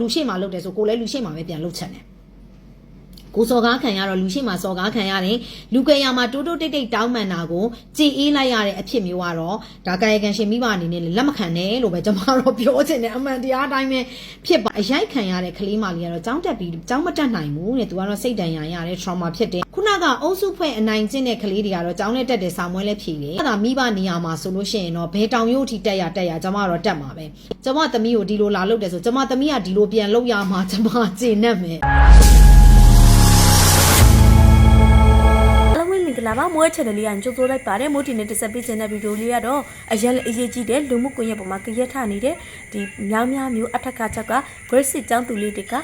လူရှိမှလုပ်တယ်ဆိုကိုလည်းလူရှိမှပဲပြန်လုပ်ချက်တယ် ကိုစော်ကားခံရတော့လူရှိမှစော်ကားခံရတယ်လူကရမှာတိုးတိုးတိတ်တိတ်တောင်းမှန်တာကိုကြည်အေးလိုက်ရတဲ့အဖြစ်မျိုးကတော့ဒါကာယကံရှင်မိဘအနေနဲ့လည်းလက်မခံနဲ့လို့ပဲကျွန်မတို့ပြောချင်တယ်အမှန်တရားအတိုင်းပဲဖြစ်ပါအရိုက်ခံရတဲ့ကလေးမလေးကတော့ကြောင်းတက်ပြီးကြောင်းမတက်နိုင်ဘူးတဲ့သူကတော့စိတ်ဒဏ်ရာရတဲ့ trauma ဖြစ်တယ်ခုနကအုပ်စုဖွဲ့အနိုင်ကျင့်တဲ့ကလေးတွေကတော့ကြောင်းနဲ့တက်တဲ့ဆောင်းမွဲလဲဖြေတယ်အဲ့ဒါမိဘနေရာမှာဆိုလို့ရှိရင်တော့ဘယ်တောင်ရုပ်ထိတက်ရတက်ရကျွန်မကတော့တက်မှာပဲကျွန်မသမီးကိုဒီလိုလာလုပ်တယ်ဆိုကျွန်မသမီးကဒီလိုပြန်လုပ်ရမှာကျွန်မကျေနပ်မယ် လုံးပဲမင်္ဂလာပါမွေး channel လေးကကြိုဆိုလိုက်ပါတယ်မိုးတီနဲ့တက်ဆက်ပေးခြင်းတဲ့ဗီဒီယိုလေးကတော့အရင်လည်းအရေးကြီးတဲ့လူမှုကွန်ရက်ပေါ်မှာကြရက်ထနေတဲ့ဒီမြောင်းများမျိုးအထက်ကချက်က Great စစ်ကျောင်းသူလေးတွေက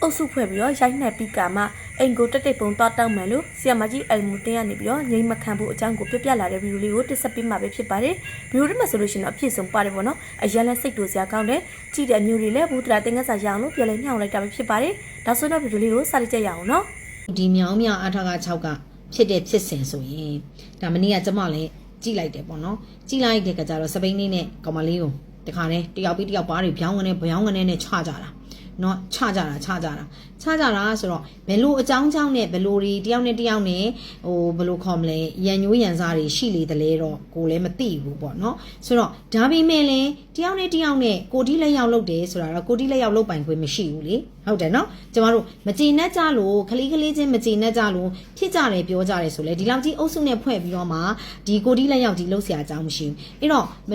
အုပ်စုဖွဲ့ပြီးတော့ရိုက်နှက်ပြီးကမှအိမ်ကိုတက်တိတ်ပုံသွားတောင်းမယ်လို့ဆီယမကြီးအယ်မူတင်ကနေပြီးတော့ငိမ့်မခံဖို့အကြောင်းကိုပြပြလာတဲ့ဗီဒီယိုလေးကိုတက်ဆက်ပေးမှာပဲဖြစ်ပါတယ်ဗီဒီယိုထဲမှာဆိုလို့ရှိရင်တော့အပြည့်စုံပါတယ်ပေါ့နော်အရင်လည်းစိတ်တူစရာကောင်းတယ်ကြည့်တဲ့မျိုးတွေလည်းဘူးတရာတင်ငတ်စာရအောင်လို့ပြန်လဲညှောင်းလိုက်တာပဲဖြစ်ပါတယ်ဒါဆိုတော့ဗီဒီယိုလေးကိုစလိုက်ကြရအောင်နော်ဒီမြောင်းမြောင်အထာက6က ဖြစ်တဲ့ဖြစ်စဉ်ဆိုရင်ဒါမနေ့ကကျမလည်းကြည့်လိုက်တယ်ပေါ့နော်ကြည့်လိုက်တဲ့ကကြတော့စပိန်လေးနဲ့ကောင်မလေးကို တခါနဲ့တယောက်ပြီးတယောက်ပါးတွေပြောင်းကနေပြောင်းကနေနဲ့ချကြတာเนาะချကြတာချကြတာချကြတာဆိုတော့ဘယ်လိုအကြောင်းကြောင့်နဲ့ဘယ်လိုတွေတယောက်နဲ့တယောက်နဲ့ဟိုဘယ်လိုခေါ်မလဲရန်ညိုးရန်စားတွေရှိလေတလဲတော့ကိုလည်းမသိဘူးပေါ့เนาะဆိုတော့ဒါပေမဲ့လည်းတယောက်နဲ့တယောက်နဲ့ကိုတီးလက်ရောက်လုပ်တယ်ဆိုတာတော့ကိုတီးလက်ရောက်လုပ်ပိုင်ခွင့်မရှိဘူးလေဟုတ်တယ်เนาะကျမတို့မကျေနပ်ကြလို့ခလေးခလေးချင်းမကျေနပ်ကြလို့ဖြစ်ကြတယ်ပြောကြတယ်ဆိုလဲဒီလောက်ကြီးအုပ်စုနဲ့ဖွဲ့ပြီးတော့မှဒီကိုတီးလက်ရောက်ဒီလှုပ်เสียအကြောင်းမရှိဘူးအဲ့တော့မ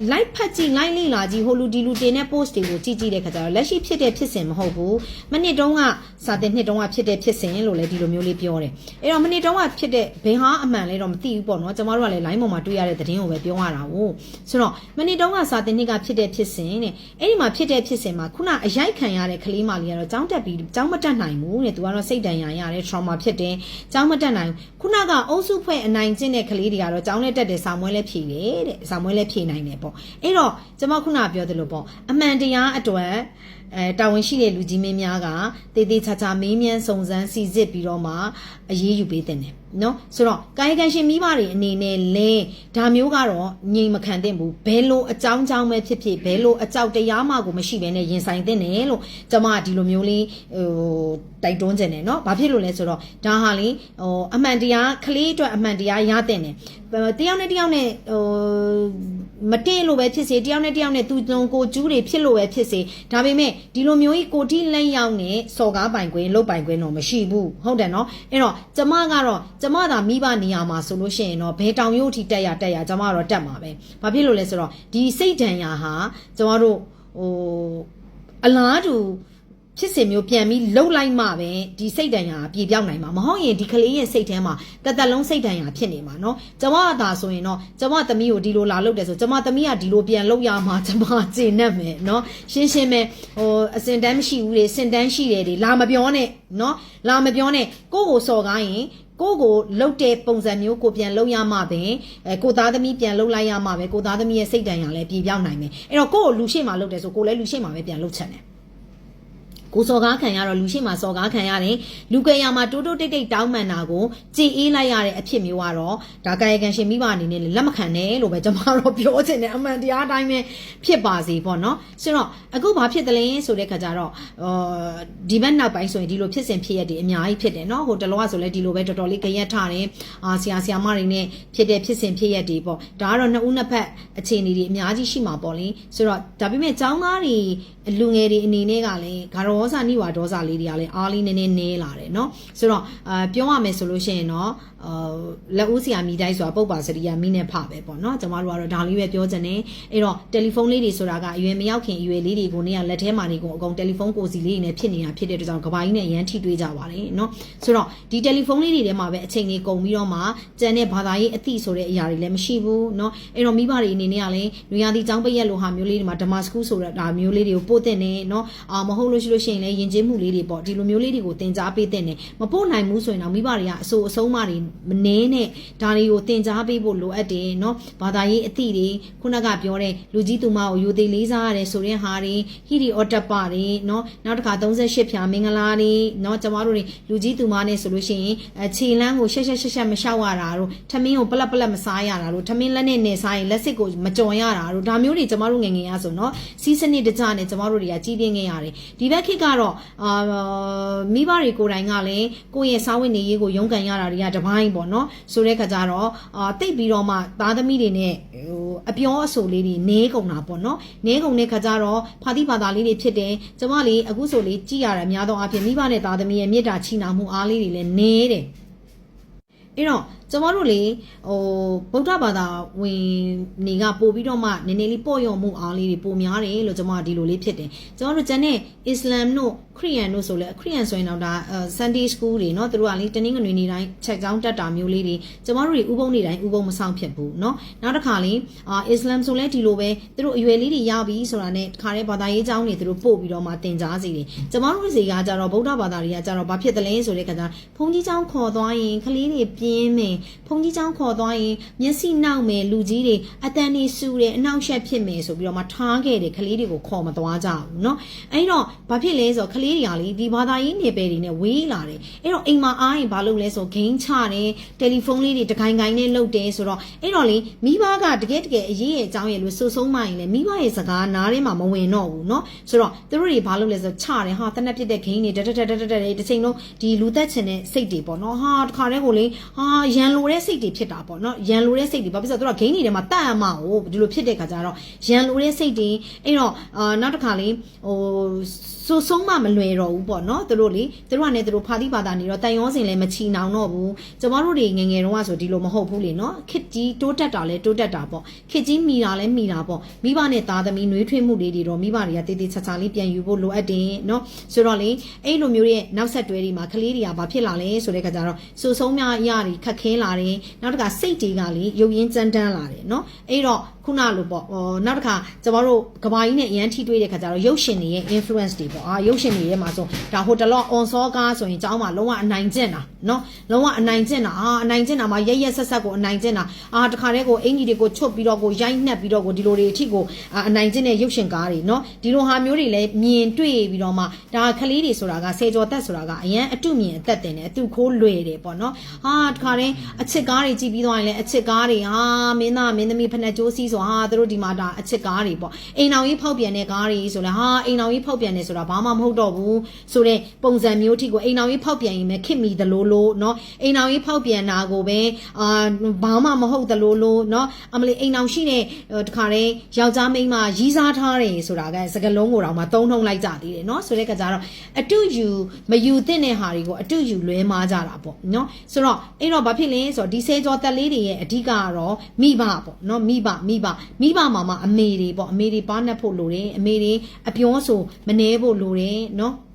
ဟို like ဖတ်ကြည့် like လေးလာကြည့်ဟိုလူဒီလူတင်တဲ့ post တွေကိုကြည့်ကြည့်တဲ့ခါကျတော့လက်ရှိဖြစ်တဲ့ဖြစ်စဉ်မဟုတ်ဘူးမနစ်တုန်းကစာတင်နှစ်တုန်းကဖြစ်တဲ့ဖြစ်စဉ်လို့လည်းဒီလိုမျိုးလေးပြောတယ်အဲ့တော့မနစ်တုန်းကဖြစ်တဲ့ဘယ်ဟာအမှန်လဲတော့မသိဘူးပေါ့နော်ကျမတို့ကလည်း line ပေါ်မှာတွေ့ရတဲ့သတင်းကိုပဲပြောရတာ哦ဆိုတော့မနစ်တုန်းကစာတင်နှစ်ကဖြစ်တဲ့ဖြစ်စဉ်တဲ့အဲ့ဒီမှာဖြစ်တဲ့ဖြစ်စဉ်မှာခုနအရိုက်ခံရတဲ့ကလေးမလေးကတော့ကြောင်းတက်ပြီးကြောင်းမတက်နိုင်ဘူးတဲ့သူကတော့စိတ်ဒဏ်ရာရတဲ့ trauma ဖြစ်တယ်ကြောင်းမတက်နိုင်ဘူးခုနကအုပ်စုဖွဲ့အနိုင်ကျင့်တဲ့ကလေးတွေကတော့ကြောင်းနဲ့တက်တဲ့ဆောင်းမွဲလဲဖြေတယ်တဲ့ဆောင်းမွဲလဲဖြေနိုင်တယ်ပေါ့အဲ့တော့ကျွန်မခုနပြောသလိုပေါ့အမှန်တရားအတွက်အဲတာဝန်ရှိတဲ့လူကြီးမင်းများကတေးသေးချာချာမေးမြန်းစုံစမ်းစီစစ်ပြီးတော့မှအရေးယူပေးတဲ့တယ်နော်ဆိုတော့ကာယကံရှင်မိဘတွေအနေနဲ့လဲဒါမျိုးကတော့ငြိမ်မခံသင့်ဘူးဘယ်လိုအကြောင်းကြောင်းပဲဖြစ်ဖြစ်ဘယ်လိုအကြောက်တရားမှကိုမရှိဘဲနဲ့ရင်ဆိုင်သင့်တယ်လို့ကျွန်မကဒီလိုမျိုးလေးဟိုတိုက်တွန်းခြင်းတယ်နော်ဘာဖြစ်လို့လဲဆိုတော့ဒါဟာလေဟိုအမှန်တရားကလေးအတွက်အမှန်တရားရတဲ့တယ်တယောက်နဲ့တယောက်နဲ့ဟို မတင်လို့ပဲဖြစ်စေတယောက်နဲ့တယောက်နဲ့သူတုံကိုကျူးတွေဖြစ်လို့ပဲဖြစ်စေဒါပေမဲ့ဒီလိုမျိုးကြီးကိုတိလက်ရောက်နဲ့စော်ကားပိုင်ခွင့်လုတ်ပိုင်ခွင့်တော့မရှိဘူးဟုတ်တယ်နော်အဲ့တော့ကျမကတော့ကျမသာမိဘနေရာမှာဆိုလို့ရှိရင်တော့ဘယ်တောင်ရုပ်ထိတက်ရတက်ရကျမကတော့တက်မှာပဲဘာဖြစ်လို့လဲဆိုတော့ဒီစိတ်ဒဏ်ရာဟာကျမတို့ဟိုအလားတူ ဖြစ်စဉ်မျိုးပြန်ပြီးလှုပ်လိုက်မှပဲဒီစိတ်ဒဏ်ရာပြေပြောက်နိုင်မှာမဟုတ်ရင်ဒီကလေးရဲ့စိတ်ထဲမှာတသက်လုံးစိတ်ဒဏ်ရာဖြစ်နေမှာเนาะကျမအသာဆိုရင်တော့ကျမသမီးကိုဒီလိုလာလုပ်တယ်ဆိုကျမသမီးကဒီလိုပြန်လုပ်ရမှာကျမကျေနပ်မယ်เนาะရှင်းရှင်းပဲဟိုအစင်တန်းမရှိဘူးလေစင်တန်းရှိတယ်လေလာမပြောနဲ့เนาะလာမပြောနဲ့ကိုယ့်ကိုစော်ကားရင်ကိုကိုလှုပ်တဲ့ပုံစံမျိုးကိုပြန်လှုပ်ရမှပဲအဲကိုသားသမီးပြန်လှုပ်လိုက်ရမှပဲကိုသားသမီးရဲ့စိတ်ဒဏ်ရာလည်းပြေပြောက်နိုင်မယ်အဲ့တော့ကိုကိုလူရှိမှလှုပ်တယ်ဆိုကိုလည်းလူရှိမှပဲပြန်လှုပ်ချင်တယ် ကိုစော်ကားခံရတော့လူရှိမှစော်ကားခံရတယ်လူကရမှာတိုးတိုးတိတ်တိတ်တောင်းမှန်တာကိုကြည်အေးလိုက်ရတဲ့အဖြစ်မျိုးကတော့ဒါကာယကံရှင်မိဘအနေနဲ့လည်းလက်မခံနဲ့လို့ပဲကျွန်မတို့ပြောချင်တယ်အမှန်တရားအတိုင်းပဲဖြစ်ပါစေပေါ့နော်ဆိုတော့အခုဘာဖြစ်တယ်လဲဆိုတဲ့ခါကျတော့အာဒီဘက်နောက်ပိုင်းဆိုရင်ဒီလိုဖြစ်စဉ်ဖြစ်ရတဲ့အများကြီးဖြစ်တယ်နော်ဟိုတလောကဆိုလဲဒီလိုပဲတော်တော်လေးကြရက်ထားတယ်အာဆရာဆရာမတွေနဲ့ဖြစ်တဲ့ဖြစ်စဉ်ဖြစ်ရတွေပေါ့ဒါကတော့နှစ်ဦးနှစ်ဖက်အခြေအနေတွေအများကြီးရှိမှာပေါ့လေဆိုတော့ဒါပေမဲ့ចောင်းသားတွေလူငယ်တွေအနေနဲ့ကလည်းဂါရောစာနိဝါဒေါစာလေးတွေကလည်းအားလေးနည်းနည်းနည်းလာတယ်เนาะဆိုတော့အာပြောရမယ်ဆိုလို့ရှိရင်เนาะအာလက်ဦးဆရာမိတိုင်းဆိုတာပုပ်ပါစရိယာမိနဲ့ဖပဲပေါ့เนาะကျမတို့ကတော့ဒါလေးပဲပြောချင်တယ်အဲ့တော့တယ်လီဖုန်းလေးတွေဆိုတာကအရွယ်မရောက်ခင်အရွယ်လေးတွေကိုနေရလက်ထဲမှာနေကုန်အကုန်တယ်လီဖုန်းကိုစီလေးတွေနဲ့ဖြစ်နေတာဖြစ်တဲ့အတွက်ကြောင့်ကဘာကြီးနဲ့ရမ်းထိတွေးကြပါတယ်เนาะဆိုတော့ဒီတယ်လီဖုန်းလေးတွေထဲမှာပဲအချိန်လေးကုန်ပြီးတော့မှကျန်တဲ့ဘာသာရေးအသည့်ဆိုတဲ့အရာတွေလည်းမရှိဘူးเนาะအဲ့တော့မိဘတွေအနေနဲ့ကလည်းလူရသည်ចောင်းပိတ်ရက်လိုဟာမျိုးလေးတွေမှာဓမ္မစကူးဆိုတာဒါမျိုးလေးတွေကိုပို့တဲ့နေเนาะအာမဟုတ်လို့ရှိလို့ရှိ ရှိရင်လည်းယဉ်ကျေးမှုလေးတွေပေါ့ဒီလိုမျိုးလေးတွေကိုတင် जा ပေးတဲ့နေမပို့နိုင်ဘူးဆိုရင်တော့မိဘတွေကအဆိုးအဆုံးမတွေမနှင်းနဲ့ဒါတွေကိုတင် जा ပေးဖို့လိုအပ်တယ်เนาะဘာသာရေးအသည့်တွေခုနကပြောတဲ့လူကြီးသူမကိုယူသေးလေးစားရတယ်ဆိုတဲ့ဟာတွေဟီဒီအော်တက်ပါတွေเนาะနောက်တစ်ခါ38ဖြာမင်္ဂလာတွေเนาะကျမတို့တွေလူကြီးသူမနဲ့ဆိုလို့ရှိရင်အခြေလန်းကိုရှက်ရှက်ရှက်ရှက်မလျှောက်ရတာတို့ထမင်းကိုပလက်ပလက်မစားရတာတို့ထမင်းလက်နဲ့နေစားရင်လက်စစ်ကိုမကြော်ရတာတို့ဒါမျိုးတွေကျမတို့ငယ်ငယ်ရဆိုเนาะစီးစနစ်တကြနဲ့ကျမတို့တွေကကြီးပြင်းခဲ့ရတယ်ဒီဘက်ခေတ် ကတော့အာမိဘတွေကိုယ်တိုင်ကလည်းကိုယ့်ရဲ့စာဝင်နေရေးကိုရုန်းကန်ရတာတွေကတပိုင်းပေါ့နော်ဆိုတဲ့ခါကျတော့အာတိတ်ပြီးတော့မှသားသမီးတွေနဲ့ဟိုအပြောအဆိုလေးတွေနဲကုန်တာပေါ့နော်နဲကုန်တဲ့ခါကျတော့ဖာတိဖာတာလေးတွေဖြစ်တယ်ကျမလေးအခုဆိုလေးကြည်ရတယ်များသောအားဖြင့်မိဘနဲ့သားသမီးရဲ့မေတ္တာချီးနာမှုအားလေးတွေလည်းနဲတယ် အဲ့တော့ကျမတို့လေဟိုဗုဒ္ဓဘာသာဝင်နေကပို့ပြီးတော့မှနည်းနည်းလေးပေါ့ရော့မှုအားလေးတွေပိုများတယ်လို့ကျမကဒီလိုလေးဖြစ်တယ်ကျမတို့ကျန်တဲ့အစ္စလာမ်တို့ခရီးယန်တို့ဆိုလဲခရီးယန်ဆိုရင်တော့ဒါ Sunday School တွေเนาะသူတို့ကလေတနင်္ဂနွေနေ့တိုင်းချက်ကြောင်းတက်တာမျိုးလေးတွေကျမတို့တွေဥပုံနေ့တိုင်းဥပုံမဆောင်ဖြစ်ဘူးเนาะနောက်တစ်ခါလေအာအစ္စလာမ်ဆိုလဲဒီလိုပဲသူတို့အရွယ်လေးတွေရပြီဆိုတာနဲ့တခါတည်းဘာသာရေးကျောင်းတွေသူတို့ပို့ပြီးတော့မှတင် जा စီတယ်ကျမတို့စီကကြတော့ဗုဒ္ဓဘာသာတွေကကြတော့ဘာဖြစ်တယ်လဲဆိုတဲ့ခါကျဘုန်းကြီးကျောင်းခေါ်သွားရင်ကလေးတွေ ပြင်းမယ်ဘုန်းကြီးကျောင်းခေါ်သွားရင်မျက်စိနောက်မယ်လူကြီးတွေအတန်နေဆူတယ်အနောက်ရှက်ဖြစ်မယ်ဆိုပြီးတော့မှထားခဲ့တယ်ကလေးတွေကိုခေါ်မသွားကြဘူးเนาะအဲ့တော့ဘာဖြစ်လဲဆိုတော့ကလေးတွေကလေဒီဘာသာရေးနေပယ်တွေနဲ့ဝေးလာတယ်အဲ့တော့အိမ်မှာအားရင်ဘာလုပ်လဲဆိုဂိမ်းချတယ်တယ်လီဖုန်းလေးတွေတခိုင်ခိုင်နဲ့လုပ်တယ်ဆိုတော့အဲ့တော့လေမိဘကတကယ်တကယ်အရေးရဲ့အကြောင်းရဲ့လို့စိုးဆုံးမှရင်လေမိဘရဲ့စကားနားထဲမှာမဝင်တော့ဘူးเนาะဆိုတော့သူတို့တွေဘာလုပ်လဲဆိုချတယ်ဟာတနက်ပြစ်တဲ့ဂိမ်းတွေတက်တက်တက်တက်တက်တစ်ချိန်လုံးဒီလူသက်ချင်တဲ့စိတ်တွေပေါ့เนาะဟာတခါတည်းကိုလေ ဟာရန်လိုတဲ့စိတ်တွေဖြစ်တာပေါ့နော်ရန်လိုတဲ့စိတ်တွေဘာဖြစ်လဲဆိုတော့ gain တွေထဲမှာတတ်အမဟိုဒီလိုဖြစ်တဲ့ခါကျတော့ရန်လိုတဲ့စိတ်တွေအဲ့တော့အာနောက်တစ်ခါလေးဟို ဆိုဆုံးမမလွယ်တော့ဘူးပေါ့နော်သူတို့လေသူတို့ကလည်းသူတို့ဖာတိဘာသာနေတော့တန်ရုံးစင်လည်းမချီနောင်တော့ဘူးကျမတို့တွေငငယ်တုန်းကဆိုဒီလိုမဟုတ်ဘူးလေနော်ခစ်ကြီးတိုးတက်တာလည်းတိုးတက်တာပေါ့ခစ်ကြီးမိတာလည်းမိတာပေါ့မိဘနဲ့သားသမီးနှွေးထွေးမှုလေးတွေတော့မိဘတွေကတေးသေးချာချာလေးပြန်ယူဖို့လိုအပ်တယ်နော်ဆိုတော့လေအဲ့လိုမျိုးရဲ့နောက်ဆက်တွဲတွေမှာကလေးတွေကဘာဖြစ်လာလဲဆိုတဲ့ခါကျတော့ဆိုဆုံးများအရာတွေခက်ခဲလာတယ်နောက်တစ်ခါစိတ်တွေကလေရုပ်ရင်းကြမ်းတမ်းလာတယ်နော်အဲ့တော့ခုနလိုပေါ့ဟောနောက်တစ်ခါကျမတို့ကဘာကြီးနဲ့အရန်ထိတွေ့တဲ့ခါကျတော့ရုပ်ရှင်တွေရဲ့ influence တွေပေါ့ပေါ့အာရုပ်ရှင်တွေထဲမှာဆိုဒါဟိုတလော on စောကားဆိုရင်ကျောင်းမှာလုံးဝအနိုင်ကျင့်တာနော်လုံးဝအနိုင်ကျင့်တာအာအနိုင်ကျင့်တာမှာရက်ရက်ဆက်ဆက်ကိုအနိုင်ကျင့်တာအာတခါတည်းကိုအင်ကြီးတွေကိုချွတ်ပြီးတော့ကိုရိုက်နှက်ပြီးတော့ကိုဒီလိုတွေအထိကိုအနိုင်ကျင့်တဲ့ရုပ်ရှင်ကားတွေနော်ဒီလိုဟာမျိုးတွေလည်းမြင်တွေ့ပြီးတော့မှဒါကလေးတွေဆိုတာကဆယ်ကျော်သက်ဆိုတာကအရန်အတုမြင်အသက်တင်တယ်အတုခိုးလွယ်တယ်ပေါ့နော်ဟာတခါတည်းအချစ်ကားတွေကြည့်ပြီးတော့ရင်လည်းအချစ်ကားတွေဟာမင်းသားမင်းသမီးဖက်နဲ့ကြိုးစည်းဆိုဟာတို့ဒီမှာဒါအချစ်ကားတွေပေါ့အိမ်အောင်ကြီးဖောက်ပြန်တဲ့ကားတွေဆိုလည်းဟာအိမ်အောင်ကြီးဖောက်ပြန်တယ်ဆိုတဘာမှမဟုတ်တော့ဘူးဆိုတဲ့ပုံစံမျိုးထိကိုအိမ်အောင်ကြီးဖောက်ပြန်ရင်ပဲခစ်မိသလိုလိုเนาะအိမ်အောင်ကြီးဖောက်ပြန်တာကိုပဲအာဘာမှမဟုတ်သလိုလိုเนาะအမလီအိမ်အောင်ရှိတဲ့တခါတည်းယောက်ျားမိန်းမရီးစားထားတယ်ဆိုတာကစကလုံးကိုတော့မှသုံးထုံလိုက်ကြသေးတယ်เนาะဆိုတဲ့ကကြတော့အတူယူမယူသင့်တဲ့ဟာတွေကိုအတူယူလွဲမားကြတာပေါ့เนาะဆိုတော့အဲ့တော့ဘာဖြစ်လဲဆိုတော့ဒီဆဲကြောတက်လေးတွေရဲ့အဓိကကတော့မိဘပေါ့เนาะမိဘမိဘမိဘမှာမှအမေတွေပေါ့အမေတွေပါနှက်ဖို့လိုတယ်အမေတွေအပြောဆိုမနှဲဖို့ ့ evolucioné, ¿no?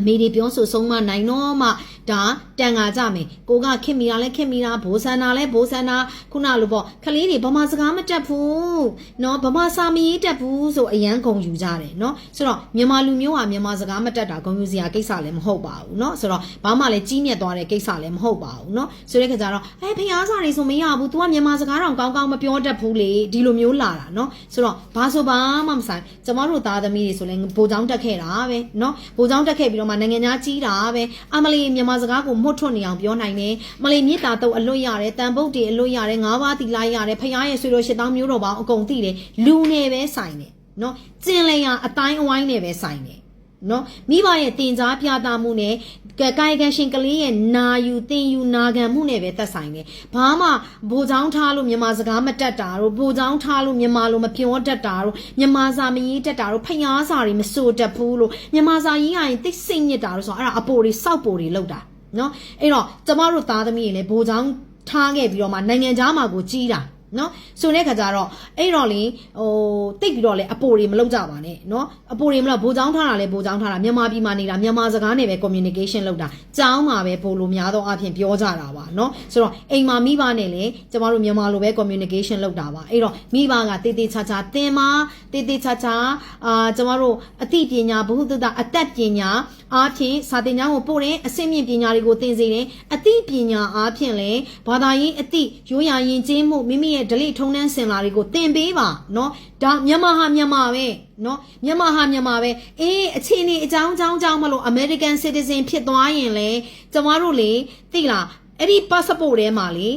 အမေတွေပြောဆိုဆုံးမနိုင်တော့မှဒါတန်ငါကြမယ်ကိုကခင်မီတာလဲခင်မီတာဘိုးဆန္နာလဲဘိုးဆန္နာခုနလိုပေါ့ခလေးတွေဗမာစကားမတက်ဘူးเนาะဗမာစာမရေးတက်ဘူးဆိုအရန်ဂုံယူကြတယ်เนาะဆိုတော့မြန်မာလူမျိုးဟာမြန်မာစကားမတက်တာဂုံယူစရာကိစ္စလည်းမဟုတ်ပါဘူးเนาะဆိုတော့ဘာမှလည်းကြီးမြတ်သွားတဲ့ကိစ္စလည်းမဟုတ်ပါဘူးเนาะဆိုတဲ့ခါကျတော့အဲဖျားစာတွေဆိုမရဘူး तू ကမြန်မာစကားတော့ကောင်းကောင်းမပြောတတ်ဘူးလေဒီလိုမျိုးလာတာเนาะဆိုတော့ဘာဆိုဘာမှမဆိုင်ကျမတို့သားသမီးတွေဆိုလည်းဘိုးချောင်းတက်ခဲ့တာပဲเนาะဘိုးချောင်းတက်ခဲ့ပြီး တော့မှနိုင်ငံသားကြီးတာပဲအမလီမြန်မာစကားကိုမွတ်ထွတ်နေအောင်ပြောနိုင်တယ်မလီမြေတာတုပ်အလွတ်ရတယ်တန်ပုတ်တွေအလွတ်ရတယ်ငါးပါးတီလိုက်ရတယ်ဖျားရဲ့ဆွေတို့ရှစ်တောင်းမျိုးတော်ပေါင်းအကုန်သိတယ်လူနေပဲဆိုင်တယ်နော်ကျင်လည်ရအတိုင်းအဝိုင်းနဲ့ပဲဆိုင်တယ် နော်မိဘရဲ့တင် जा ပြတာမှုနဲ့ကကာယကံရှင်ကလေးရဲ့နာယူတင်ယူနာခံမှုနဲ့ပဲသက်ဆိုင်တယ်ဘာမှဘိုးချောင်းထားလို့မြန်မာစကားမတတ်တာတို့ဘိုးချောင်းထားလို့မြန်မာလိုမပြောတတ်တာတို့မြန်မာစာမရေးတတ်တာတို့ဖျားစာတွေမစိုးတတ်ဘူးလို့မြန်မာစာရေးရရင်သိစိတ်ညစ်တာတို့ဆိုတော့အဲ့ဒါအပိုတွေစောက်ပိုတွေလောက်တာနော်အဲ့တော့ကျမတို့သားသမီးတွေလည်းဘိုးချောင်းထားခဲ့ပြီးတော့မှနိုင်ငံသားမှာကိုကြီးတာ နော်ဆိုတဲ့ခါကျတော့အဲ့တော့လေဟိုတိတ်ပြီးတော့လေအပိုတွေမလုပ်ကြပါနဲ့နော်အပိုတွေမလုပ်ဘိုးချောင်းထားတာလေဘိုးချောင်းထားတာမြန်မာပြည်မှာနေတာမြန်မာစကားနဲ့ပဲ communication လုပ်တာကျောင်းမှာပဲပို့လို့များသောအားဖြင့်ပြောကြတာပါနော်ဆိုတော့အိမ်မှာမိဘနဲ့လေကျမတို့မြန်မာလိုပဲ communication လုပ်တာပါအဲ့တော့မိဘကတေးသေးချာချာသင်ပါတေးသေးချာချာအာကျမတို့အသိပညာဘုဟုတ္တအတတ်ပညာအားဖြင့်စာသင်ကျောင်းကိုပို့တယ်အဆင့်မြင့်ပညာတွေကိုသင်စေတယ်အသိပညာအားဖြင့်လည်းဘာသာရေးအသိရိုးရာယဉ်ကျေးမှုမိမိရဲဓလေ့ထုံးတမ်းစင်လာတွေကိုသင်ပေးပါเนาะဒါမြန်မာဟာမြန်မာပဲเนาะမြန်မာဟာမြန်မာပဲအေးအချင်းနေအကြောင်းအကြောင်းအကြောင်းမလို့ American citizen ဖြစ်သွားရင်လေကျမတို့လေသိလားအဲ့ဒီ passport ထဲမှာလေ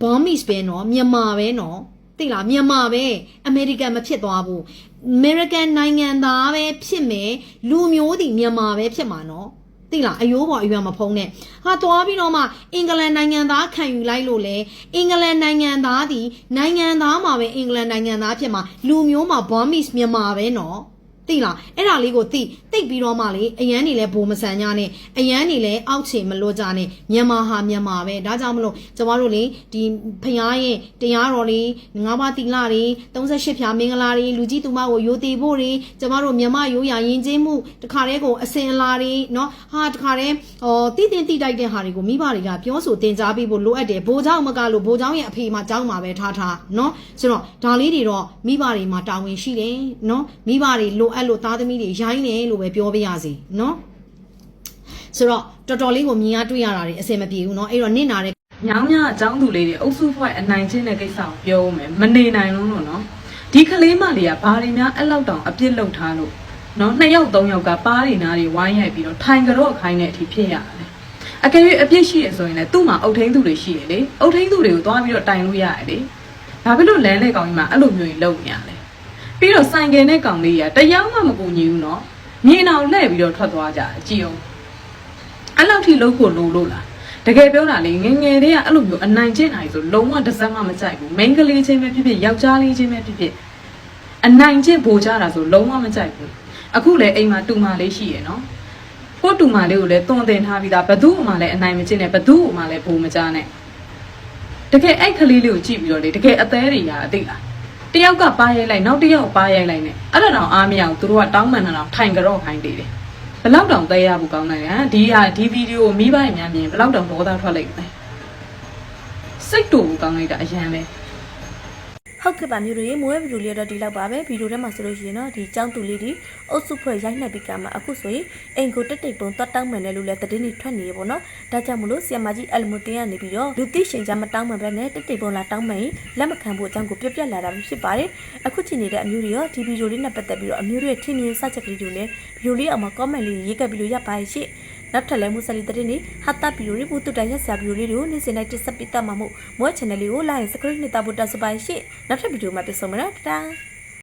ဘောမစ်ပဲเนาะမြန်မာပဲเนาะသိလားမြန်မာပဲအမေရိကန်မဖြစ်သွားဘူးအမေရိကန်နိုင်ငံသားပဲဖြစ်မယ်လူမျိုးဒီမြန်မာပဲဖြစ်မှာเนาะ သိလားအယိုးပေါ်အရွယ်မဖုံးနဲ့ဟာသွားပြီးတော့မှအင်္ဂလန်နိုင်ငံသားခံယူလိုက်လို့လေအင်္ဂလန်နိုင်ငံသားဒီနိုင်ငံသားမှာပဲအင်္ဂလန်နိုင်ငံသားဖြစ်မှာလူမျိုးမှာ Burmese မြန်မာပဲနော် သိလားအဲ့ဒါလေးကိုသိသိပြီးတော့မှလေအရန်နေလဲဘိုမဆန်ကြနဲ့အရန်နေလဲအောက်ခြေမလွတ်ကြနဲ့မြန်မာဟာမြန်မာပဲဒါကြောင့်မလို့ကျမတို့လေဒီဖျားရဲ့တရားတော်လေးငါးပါးတိလတွေ38ဖြာမင်္ဂလာတွေလူကြီးသူမကိုယိုသေးဖို့တွေကျမတို့မြန်မာရိုးရာယဉ်ကျေးမှုတခါတည်းကိုအစင်အလာတွေเนาะဟာတခါတည်းဟောတည်တင်တိတိုက်တဲ့ဟာတွေကိုမိဘတွေကပြောဆိုတင် जा ပေးဖို့လိုအပ်တယ်ဘိုးเจ้าမကလို့ဘိုးเจ้าရဲ့အဖေမှာเจ้าမှာပဲထားထားเนาะဆိုတော့ဒါလေးတွေတော့မိဘတွေမှာတာဝန်ရှိတယ်เนาะမိဘတွေလို အပ်လို့သားသမီးတွေရိုင်းတယ်လို့ပဲပြောပြရစီเนาะဆိုတော့တော်တော်လေးကိုမြင်ရတွေ့ရတာတွေအဆင်မပြေဘူးเนาะအဲ့တော့နင့်နာတဲ့ ညောင်မြအကြောင်းသူလေးတွေအုပ်စုဖွဲ့အနိုင်ချင်းတဲ့ကိစ္စကိုပြောဦးမယ်မနေနိုင်လို့လို့နော်ဒီကလေးမလေးကဘာတွေများအဲ့လောက်တောင်အပြစ်လုပ်ထားလို့နော်နှစ်ယောက်သုံးယောက်ကပါးတွေနားတွေဝိုင်းရိုက်ပြီးတော့ထိုင်ကြတော့ခိုင်းတဲ့အထိဖြစ်ရတယ်အကယ်၍အပြစ်ရှိရဆိုရင်လည်းသူ့မှာအုတ်ထင်းသူတွေရှိရလေအုတ်ထင်းသူတွေကိုသွားပြီးတော့တိုင်လို့ရတယ်လေဘာဖြစ်လို့လမ်းတဲ့ကောင်ကြီးမှာအဲ့လိုမျိုးကြီးလုပ်နေရလဲ ပြီးတော့ဆိုင်ကယ်နဲ့ကောင်လေးကတရားမှမကူညီဘူးနော်မြင်အောင်လှည့်ပြီးတော့ထွက်သွားကြတယ်ကြည်အောင်အဲ့လောက်ထိလုံးဖို့လိုလို့လားတကယ်ပြောတာလေငယ်ငယ်တွေကအဲ့လိုမျိုးအနိုင်ကျင့်နိုင်ဆိုလုံးဝတစ်စက်မှမကြိုက်ဘူးမိန်းကလေးချင်းပဲဖြစ်ဖြစ်ယောက်ျားလေးချင်းပဲဖြစ်ဖြစ်အနိုင်ကျင့်ပိုကြတာဆိုလုံးဝမကြိုက်ဘူးအခုလေအိမ်မှာတူမလေးရှိရယ်နော်ကိုတူမလေးကိုလည်းတွန်တင်ထားပြီးသားဘသူ့မှလည်းအနိုင်မကျင့်နဲ့ဘသူ့မှလည်းဘိုးမကြားနဲ့တကယ်အဲ့ကလေးလေးကိုကြည့်ပြီးတော့လေတကယ်အသေးတွေရာအသိလား တယောက်ကပါရိုက်လိုက်နောက်တစ်ယောက်ပါရိုက်လိုက်နဲ့အဲ့ဒါတော့အားမရဘူးသူတို့ကတောင်းပန်တာတော့ထိုင်ကြတော့ခိုင်းသေးတယ်ဘယ်လောက်တောင်သေးရဖို့ကောင်းနိုင်လဲဟမ်ဒီဟာဒီဗီဒီယိုကိုမိဘတွေများမြင်ဘယ်လောက်တောင်ဘောသားထွက်လိုက်လဲစိတ်တူကိုကောင်းလိုက်တာအရန်ပဲ ဟုတ်ကဲ့ပါမျိုးတွေမိုးရဲ့ဗီဒီယိုလေးတော့ဒီလောက်ပါပဲဗီဒီယိုထဲမှာဆိုလို့ရှိရင်တော့ဒီចောင်းသူလေးဒီအုပ်စုဖွဲ့ရိုက်နှက်ပြီးကမှအခုဆိုရင်အိမ်ကိုတက်တိတ်ပုံသွားတောင်းမှန်တယ်လို့လည်းသတင်းတွေထွက်နေရပေါ့နော်ဒါကြောင့်မလို့ဆီယမကြီးအလမတင်ကနေပြီးတော့လူသိရှင်ကြမတောင်းမှန်ပဲနဲ့တက်တိတ်ပုံလာတောင်းမှန်ရင်လက်မခံဖို့အကြောင်းကိုပြပြလာတာဖြစ်ပါတယ်အခုချိန်နေတဲ့အမျိုးတွေရောဒီဗီဒီယိုလေးနဲ့ပတ်သက်ပြီးတော့အမျိုးတွေရဲ့ထင်မြင်စချက်ကလေးတွေလည်းဗီဒီယိုလေးအောက်မှာ comment လေးရေးခဲ့ပြီးလို့ရပါရဲ့ရှင့် နောက်ထပ်လည်းမူဆလီတဲ့နေဟာတာဗီဒီယိုလေးဘူတူတိုင်ရက်ဆရာဗီဒီယိုလေးတွေကိုနေ့စဉ်တိုင်းတက်ဆက်ပေးတတ်မှာမို့မွေး channel လေးကို like subscribe နဲ့တာဖို့တက်စပါရှင့်နောက်ထပ်ဗီဒီယိုမှာပြန်ဆုံမယ်နော်တာတာ